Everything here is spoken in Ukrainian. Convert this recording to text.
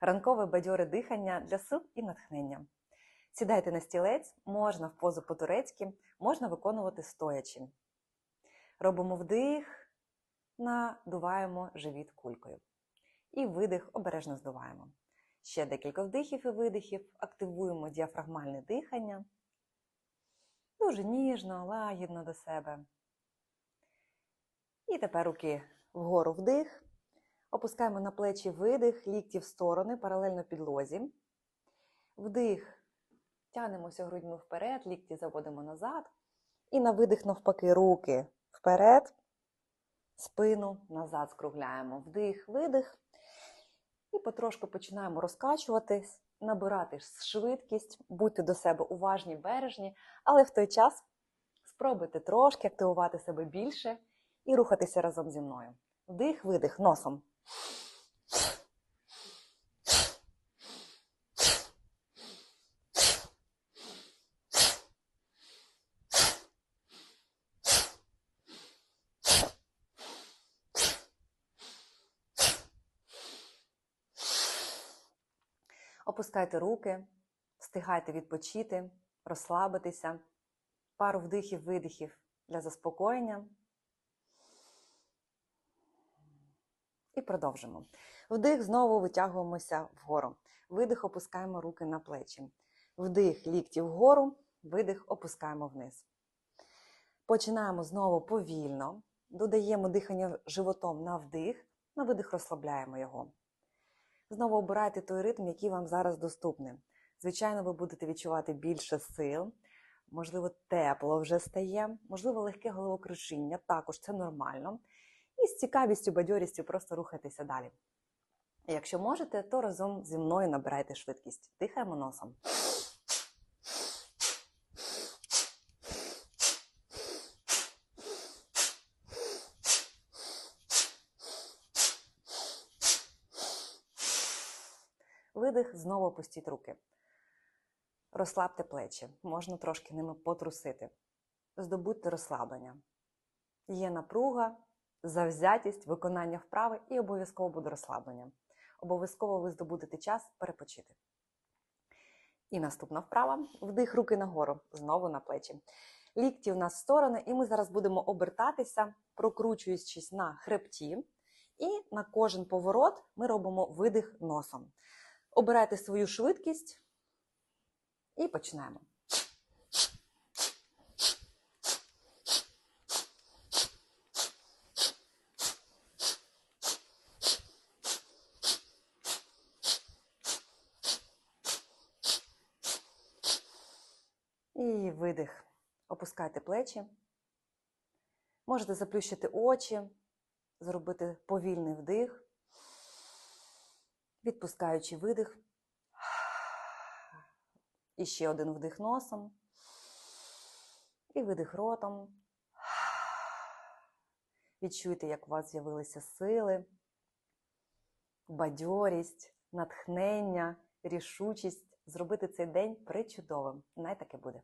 ранкове бадьоре дихання для сил і натхнення. Сідайте на стілець, можна в позу по-турецьки, можна виконувати стоячи. Робимо вдих, надуваємо живіт кулькою. І видих обережно здуваємо. Ще декілька вдихів і видихів, активуємо діафрагмальне дихання. Дуже ніжно, лагідно до себе. І тепер руки вгору вдих. Опускаємо на плечі видих, лікті в сторони, паралельно підлозі. Вдих. Тянемося грудьми вперед, лікті заводимо назад. І на видих, навпаки, руки вперед, спину назад скругляємо. Вдих, видих. І потрошку починаємо розкачуватись, набирати швидкість, бути до себе уважні, бережні, але в той час спробуйте трошки активувати себе більше і рухатися разом зі мною. Вдих, видих, носом. Опускайте руки, встигайте відпочити, розслабитися. Пару вдихів, видихів для заспокоєння. І продовжимо. Вдих, знову витягуємося вгору. Видих, опускаємо руки на плечі. Вдих, лікті вгору, видих, опускаємо вниз. Починаємо знову повільно. Додаємо дихання животом на вдих, на видих розслабляємо його. Знову обирайте той ритм, який вам зараз доступний. Звичайно, ви будете відчувати більше сил, можливо, тепло вже стає, можливо, легке головокрушіння, також це нормально. І з цікавістю, бадьорістю просто рухайтеся далі. Якщо можете, то разом зі мною набирайте швидкість. Дихаємо носом. Видих, знову опустіть руки. Розслабте плечі, можна трошки ними потрусити. Здобудьте розслаблення. Є напруга, завзятість, виконання вправи і обов'язково буде розслаблення. Обов'язково ви здобудете час перепочити. І наступна вправа. Вдих руки нагору, знову на плечі. Лікті у нас в сторони, і ми зараз будемо обертатися, прокручуючись на хребті. І на кожен поворот ми робимо видих носом. Обирайте свою швидкість і починаємо. І видих. Опускайте плечі. Можете заплющити очі, зробити повільний вдих, відпускаючи видих. І ще один вдих носом. І видих ротом. Відчуйте, як у вас з'явилися сили, бадьорість, натхнення, рішучість зробити цей день причудовим. Най таке буде.